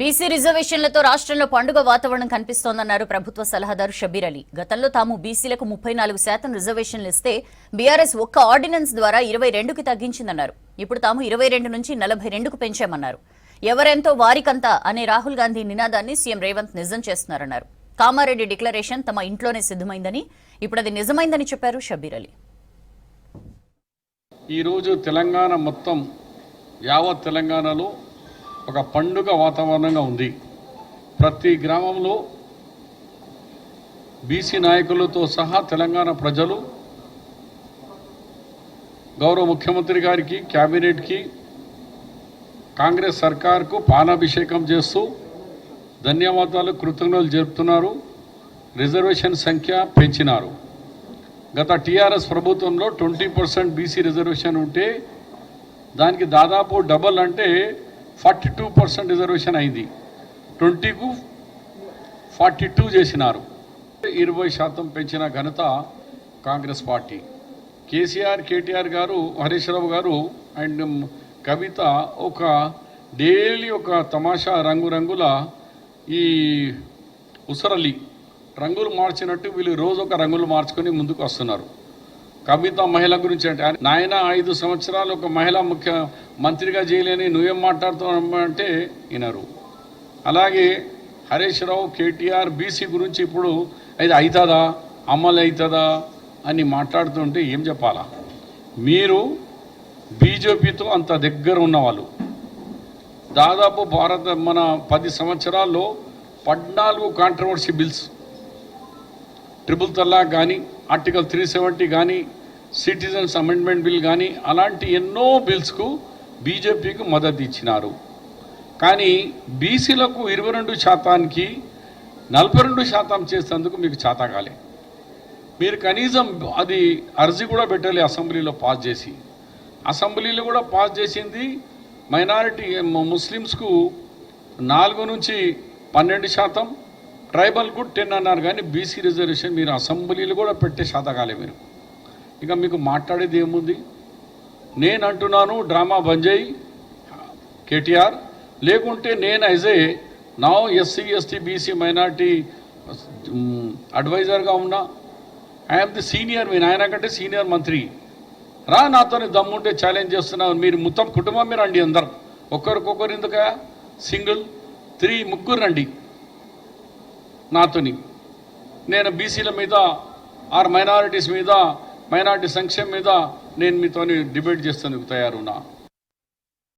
BC రిజర్వేషన్లతో రాష్ట్రంలో పండుగ వాతావరణం కనిపిస్తోందన్నారు ప్రభుత్వ సలహాదారు షబీర్ అలీ. గతంలో తాము బీసీలకు ముప్పై నాలుగు శాతం రిజర్వేషన్లు ఇస్తే బీఆర్ఎస్ ఒక్క ఆర్డినెన్స్ ద్వారా ఇరవై రెండుకి తగ్గించిందన్నారు. ఇప్పుడు తాము ఇరవై రెండు నుంచి నలభై రెండుకు పెంచామన్నారు. ఎవరెంతో వారికంతా అనే రాహుల్ గాంధీ నినాదాన్ని సీఎం రేవంత్ నిజం చేస్తున్నారన్నారు. కామారెడ్డి డిక్లరేషన్ తమ ఇంట్లోనే సిద్ధమైందని ఇప్పుడు అది నిజమైందని చెప్పారు షబీర్ అలీ. ఈరోజు తెలంగాణ మొత్తం యావత్ తెలంగాణలో ఒక పండుగ వాతావరణంగా ఉంది. ప్రతి గ్రామంలో బీసీ నాయకులతో సహా తెలంగాణ ప్రజలు గౌరవ ముఖ్యమంత్రి గారికి క్యాబినెట్కి కాంగ్రెస్ సర్కార్కు పానాభిషేకం చేస్తూ ధన్యవాదాలు కృతజ్ఞతలు జరుపుతున్నారు. రిజర్వేషన్ సంఖ్య పెంచినారు. గత టీఆర్ఎస్ ప్రభుత్వంలో ట్వంటీ పర్సెంట్ బీసీ రిజర్వేషన్ ఉంటే దానికి దాదాపు డబల్ అంటే ఫార్టీ టూ పర్సెంట్ రిజర్వేషన్ అయింది. ట్వంటీకు ఫార్టీ టూ చేసినారు. ఇరవై శాతం పెంచిన ఘనత కాంగ్రెస్ పార్టీ. కేసీఆర్ కేటీఆర్ గారు హరీష్ రావు గారు అండ్ కవిత ఒక డైలీ ఒక తమాషా రంగురంగుల ఈ ఉసరలి రంగులు మార్చినట్టు వీళ్ళు రోజు ఒక రంగులు మార్చుకొని ముందుకు వస్తున్నారు. కవిత మహిళ గురించి అంటే నాయన ఐదు సంవత్సరాలు ఒక మహిళ ముఖ్య మంత్రిగా చేయలేని నువ్వేం మాట్లాడుతున్నావు? అంటే వినరు. అలాగే హరీష్ రావు కేటీఆర్ బీసీ గురించి ఇప్పుడు అది అవుతుందా అమలు అవుతుందా అని మాట్లాడుతుంటే ఏం చెప్పాలా? మీరు బీజేపీతో అంత దగ్గర ఉన్నవాళ్ళు. దాదాపు భారత మన పది సంవత్సరాల్లో పద్నాలుగు కాంట్రవర్సీ బిల్స్ ట్రిపుల్ తల్లాక్ కానీ ఆర్టికల్ త్రీ సెవెంటీ కానీ సిటిజన్స్ అమెండ్మెంట్ బిల్ కానీ అలాంటి ఎన్నో బిల్స్కు బీజేపీకి మద్దతు ఇచ్చినారు. కానీ బీసీలకు ఇరవై రెండు శాతానికి నలభై రెండు శాతం చేసేందుకు మీకు చేత కాలే. మీరు కనీసం అది అర్జీ కూడా పెట్టాలి అసెంబ్లీలో పాస్ చేసి. అసెంబ్లీలో కూడా పాస్ చేసింది మైనారిటీ ముస్లిమ్స్కు నాలుగు నుంచి పన్నెండు శాతం ట్రైబల్ గుడ్ టెన్ అన్నారు కానీ బీసీ రిజర్వేషన్ మీరు అసెంబ్లీలు కూడా పెట్టే శాతకాలే మీరు. ఇక మీకు మాట్లాడేది ఏముంది? నేను అంటున్నాను డ్రామా బంజయ్ కేటీఆర్ లేకుంటే నేను యాజ్ ఏ నా ఎస్సీ ఎస్టీ బీసీ మైనార్టీ అడ్వైజర్గా ఉన్నా. ఐఎమ్ ది సీనియర్ మీ నాయన కంటే సీనియర్ మంత్రి. రా నాతో దమ్ముంటే ఛాలెంజ్ చేస్తున్నాను మీరు మొత్తం కుటుంబం మీరు రండి అందరు. ఒక్కరికొకరు ఎందుక సింగిల్ త్రీ ముగ్గురు రండి. నాతోని. నేను బీసీల మీద ఆర్ మైనారిటీస్ మీద మైనారిటీ సంక్షేమం మీద నేను మీతోని డిబేట్ తయారు తయారున్నా.